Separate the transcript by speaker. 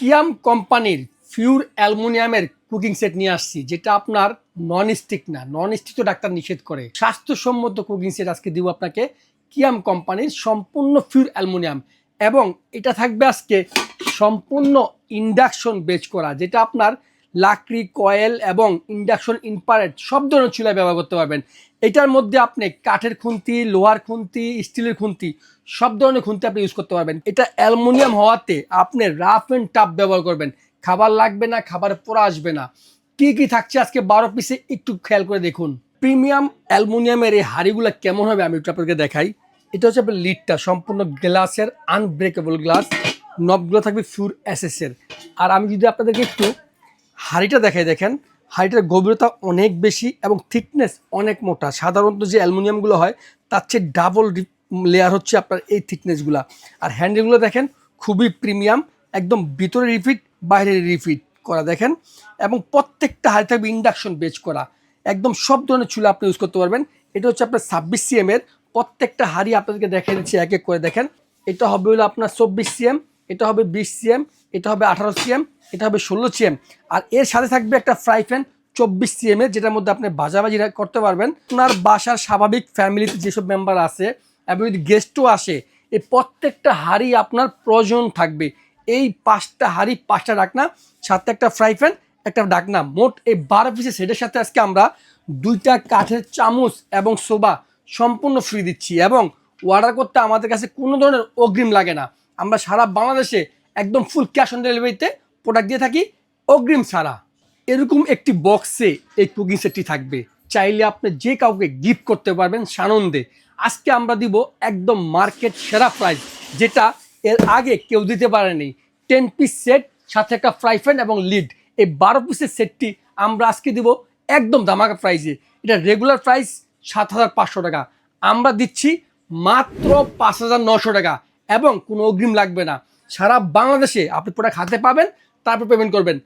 Speaker 1: কিয়াম কোম্পানির pure অ্যালমোনিয়ামের cooking set নিয়ে আসছি, যেটা আপনার নন স্টিক না নন স্টিক তো ডাক্তার নিষেধ করে। স্বাস্থ্যসম্মত কুকিং সেট আজকে দিব আপনাকে কিয়াম কোম্পানির সম্পূর্ণ ফিউর অ্যালমোনিয়াম এবং এটা থাকবে আজকে সম্পূর্ণ ইন্ডাকশন বেচ করা, যেটা আপনার লাকড়ি, কয়েল এবং ইন্ডাকশন ইনপারেট সব ধরনের চুলায় ব্যবহার করতে পারবেন। এটার মধ্যে আপনি কাঠের খুন্তি, লোহার খুন্তি স্টিলের খুন্তি, সব ধরনের খুন্তি আপনি ইউজ করতে পারবেন। এটা অ্যালুমিনিয়াম হওয়াতে আপনি রাফ অ্যান্ড টাফ ব্যবহার করবেন। খাবার লাগবে না, খাবার পোড়া আসবে না। কি কি থাকছে আজকে বারো পিসে একটু খেয়াল করে দেখুন। প্রিমিয়াম অ্যালুমিনিয়ামের এই হাড়িগুলো কেমন হবে আমি একটু আপনাকে দেখাই। এটা হচ্ছে আপনার লিডটা সম্পূর্ণ গ্লাসের আনব্রেকেবল গ্লাস নবগুলো থাকবে ফিউর অ্যাসেসের আর আমি যদি আপনাদেরকে একটু হাঁড়িটা দেখাই দেখেন। হাঁড়িটার গভীরতা অনেক বেশি এবং থিকনেস অনেক মোটা। সাধারণত যে অ্যালুমিনিয়ামগুলো হয়, তার চেয়ে ডাবল লেয়ার হচ্ছে আপনার এই থিকনেসগুলো আর হ্যান্ডেলগুলো দেখেন, খুবই প্রিমিয়াম একদম ভিতরে রিফিট বাইরে রিফিট করা দেখেন। এবং প্রত্যেকটা হাঁড়ি থাকবে ইন্ডাকশন বেচ করা। একদম সব ধরনের চুলা আপনি ইউজ করতে পারবেন। এটা হচ্ছে আপনার ছাব্বিশ সিএম এর প্রত্যেকটা হাঁড়ি আপনাদেরকে দেখে দিচ্ছি এক এক করে দেখেন। এটা হবে হলো আপনার চব্বিশ সিএম এটা হবে বিশ সিএম, এটা হবে আঠারো সিএম, এটা হবে ষোলো সিএম। আর এর সাথে থাকবে একটা ফ্রাই প্যান চব্বিশ সিএম এর, যেটার মধ্যে আপনি ভাজাভাজি করতে পারবেন। আপনার বাসার স্বাভাবিক ফ্যামিলিতে যেসব মেম্বার আছে এবং যদি গেস্টও আসে, এই প্রত্যেকটা হাঁড়ি আপনার প্রয়োজন থাকবে। এই পাঁচটা হাঁড়ি পাঁচটা ডাকনা, সাথে একটা ফ্রাই প্যান, একটা ডাকনা। মোট এই বারো পিসের সেটের সাথে আজকে আমরা দুইটা কাঠের চামচ এবং সোবা সম্পূর্ণ ফ্রি দিচ্ছি এবং অর্ডার করতে আমাদের কাছে কোনো ধরনের অগ্রিম লাগে না। আমরা সারা বাংলাদেশে একদম ফুল ক্যাশ অন ডেলিভারিতে প্রোডাক্ট দিয়ে থাকি অগ্রিম ছাড়া। এরকম একটি বক্সে এই কুকিং সেটটি থাকবে। চাইলে আপনি যে কাউকে গিফট করতে পারবেন সানন্দে। আজকে আমরা দিব একদম মার্কেট সেরা প্রাইস যেটা এর আগে কেউ দিতে পারেনি। টেন পিস সেট সাথে একটা ফ্রাই প্যান এবং লিড এই বারো পিসের সেটটি আমরা আজকে দিব একদম ধামাকা প্রাইসে এটা রেগুলার প্রাইস সাত হাজার পাঁচশো টাকা। আমরা দিচ্ছি মাত্র পাঁচ হাজার নশো টাকা। এবং কোনো অগ্রিম লাগবে না। সারা বাংলাদেশে আপনি প্রোডাক্ট হাতে পাবেন তারপর পেমেন্ট করবেন।